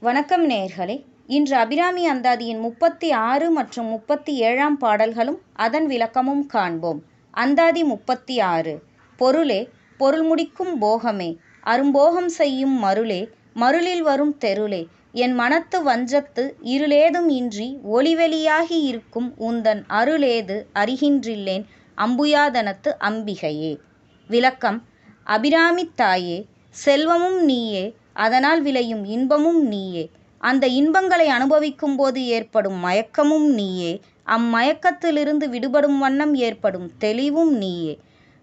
வணக்கம் நேயர்களே இன்று அபிராமி அந்தாதியின் முப்பத்தி ஆறு மற்றும் முப்பத்தி ஏழாம் பாடல்களும் அதன் விளக்கமும் காண்போம். அந்தாதி முப்பத்தி ஆறு. பொருளே பொருள் முடிக்கும் போகமே. அரும்போகம் செய்யும் மருளே மருளில் வரும் தெருளே. என் மனத்து வஞ்சத்து இருளேதும் இன்றி ஒளிவெளியாகி இருக்கும் உந்தன் அருளேது அறிகின்றில்லேன் அம்புயாதனத்து அம்பிகையே. விளக்கம் அபிராமி தாயே செல்வமும் நீயே அதனால் விளையும் இன்பமும் நீயே. அந்த இன்பங்களை அனுபவிக்கும் போது ஏற்படும் மயக்கமும் நீயே. அம்மயக்கத்திலிருந்து விடுபடும் வண்ணம் ஏற்படும் தெளிவும் நீயே.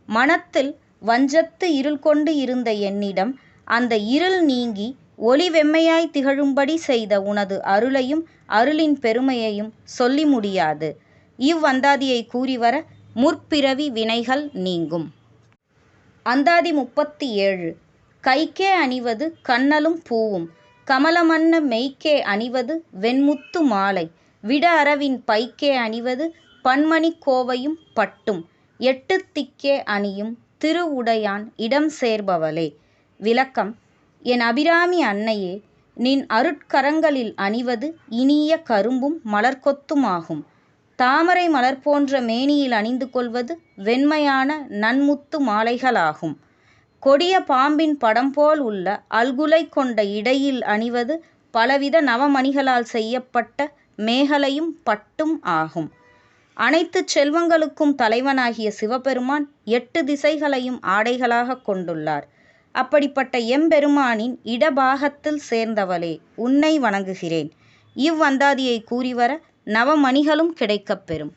மனத்தில் வஞ்சத்து இருள் கொண்டு இருந்த என்னிடம் அந்த இருள் நீங்கி ஒளி வெம்மையாய் திகழும்படி செய்த உனது அருளையும் அருளின் பெருமையையும் சொல்லி முடியாது. இவ்வந்தாதியை கூறிவர முற்பிறவி வினைகள் நீங்கும். அந்தாதி முப்பத்தி ஏழு. கைக்கே அணிவது கன்னலும் பூவும். கமலமன்ன மெய்க்கே அணிவது வெண்முத்து மாலை. விட அரவின் பைக்கே அணிவது பன்மணிக் கோவையும் பட்டும். எட்டு திக்கே அணியும் திருவுடையான் இடம் சேர்பவளே. விளக்கம். என் அபிராமி அன்னையே நின் அருட்கரங்களில் அணிவது இனிய கரும்பும் மலர்க்கொத்துமாகும். தாமரை மலர் போன்ற மேனியில் அணிந்து கொள்வது வெண்மையான நன்முத்து மாலைகளாகும். கொடிய பாம்பின் படம் போல் உள்ள அல்குலை கொண்ட இடையில் அணிவது பலவித நவமணிகளால் செய்யப்பட்ட மேகலையும் பட்டும் ஆகும். அனைத்து செல்வங்களுக்கும் தலைவனாகிய சிவபெருமான் எட்டு திசைகளையும் ஆடைகளாக கொண்டுள்ளார். அப்படிப்பட்ட எம்பெருமானின் இடபாகத்தில் சேர்ந்தவளே உன்னை வணங்குகிறேன். இவ்வந்தாதியை கூறிவர நவமணிகளும் கிடைக்கப்பெறும்